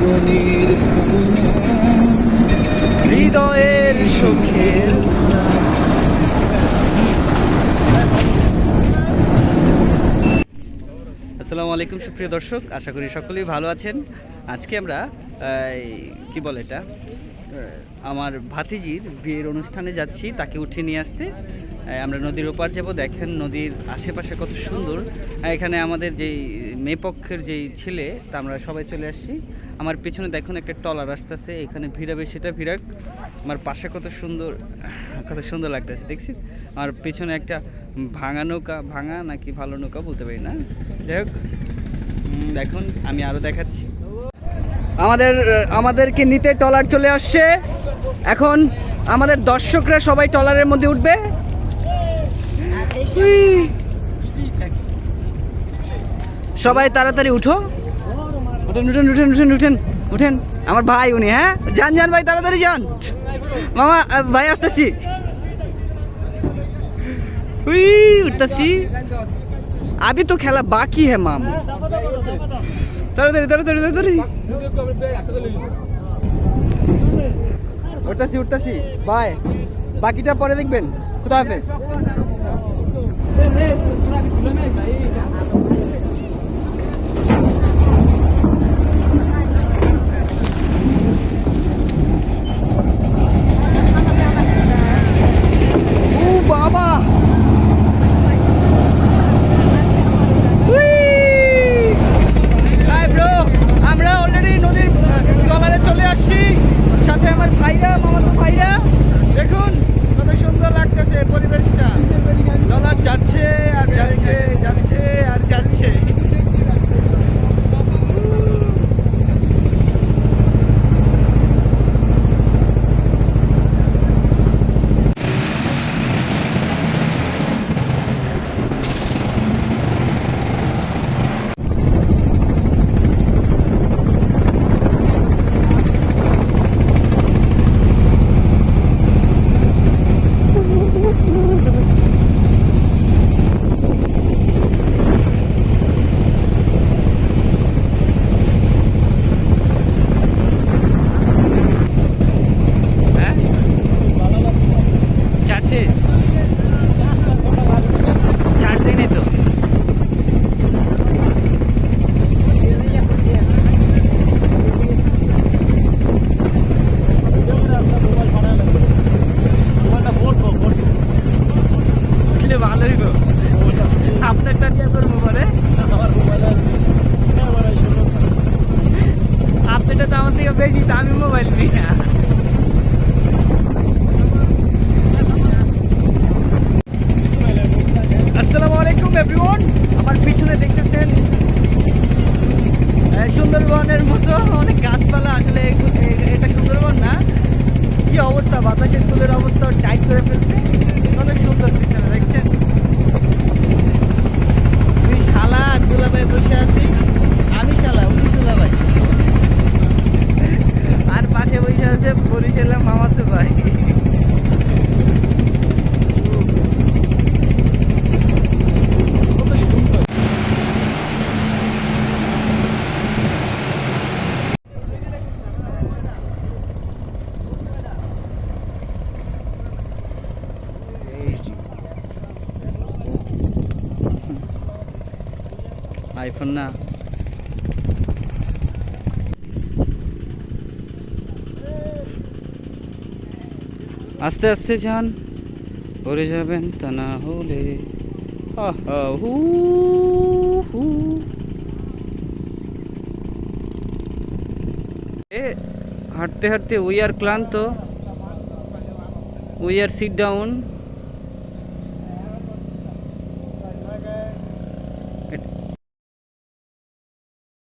জীবনের হৃদয়ের সুখের আসসালামু আলাইকুম, সুপ্রিয় দর্শক। আশা করি সকলেই ভালো আছেন। আজকে আমরা কি বলে এটা? আমার ভাতিজির বিয়ের অনুষ্ঠানে যাচ্ছি, তাকে উঠিয়ে নিয়ে আসতে। আমরা নদীর ওপার যাব। দেখেন নদীর আশেপাশে কত সুন্দর। এখানে আমাদের যেই মেয়েপক্ষের যেই ছেলে, তা আমরা সবাই চলে আসছি। আমার পেছনে দেখুন একটা টলার আসতেছে। এখানে ভিড়াবে সেটা ভিড়াক আমার পাশে কত সুন্দর কত সুন্দর লাগতেছে দেখছি আমার পেছনে একটা ভাঙা নৌকা, ভাঙা নাকি ভালো নৌকা বলতে পারি না। যাই হোক দেখুন, আমি আরও দেখাচ্ছি। আমাদের, আমাদেরকে নিতে টলার চলে আসছে। এখন আমাদের দর্শকরা সবাই টলারের মধ্যে উঠবে। সবাই তাড়াতাড়ি উঠো। উঠেন উঠেন উঠেন উঠেন উঠেন উঠেন। আমার ভাই, উনি হ্যাঁ? যান যান, ভাই, তাড়াতাড়ি যান। মামা ভাই, আসতেছি। উই, উঠতেছি। আবি তো খেলা বাকি হ্যাঁ মাম। তাড়াতাড়ি তাড়াতাড়ি তাড়াতাড়ি। উঠতেছি উঠতেছি। বাই বাকিটা পরে দেখবেন। খুদা হাফেজ। মোবাইল নিয়ে আসসালামু আলাইকুম আমার পিছনে দেখতেছেন সুন্দরবনের মতো অনেক গাছপালা। আসলে এটা সুন্দরবন না। কি অবস্থা? বাতাসের চুলের অবস্থা টাইট করে ফেলছে। কত সুন্দর পিছনে দেখছেন? বরিশালের মামাতো ভাই। কত সুন্দর। আস্তে আস্তে যান। পরে যাবেন তা না হলে। হু, হু। এ হাঁটতে হাঁটতে উই আর ক্লান্ত। We are sit down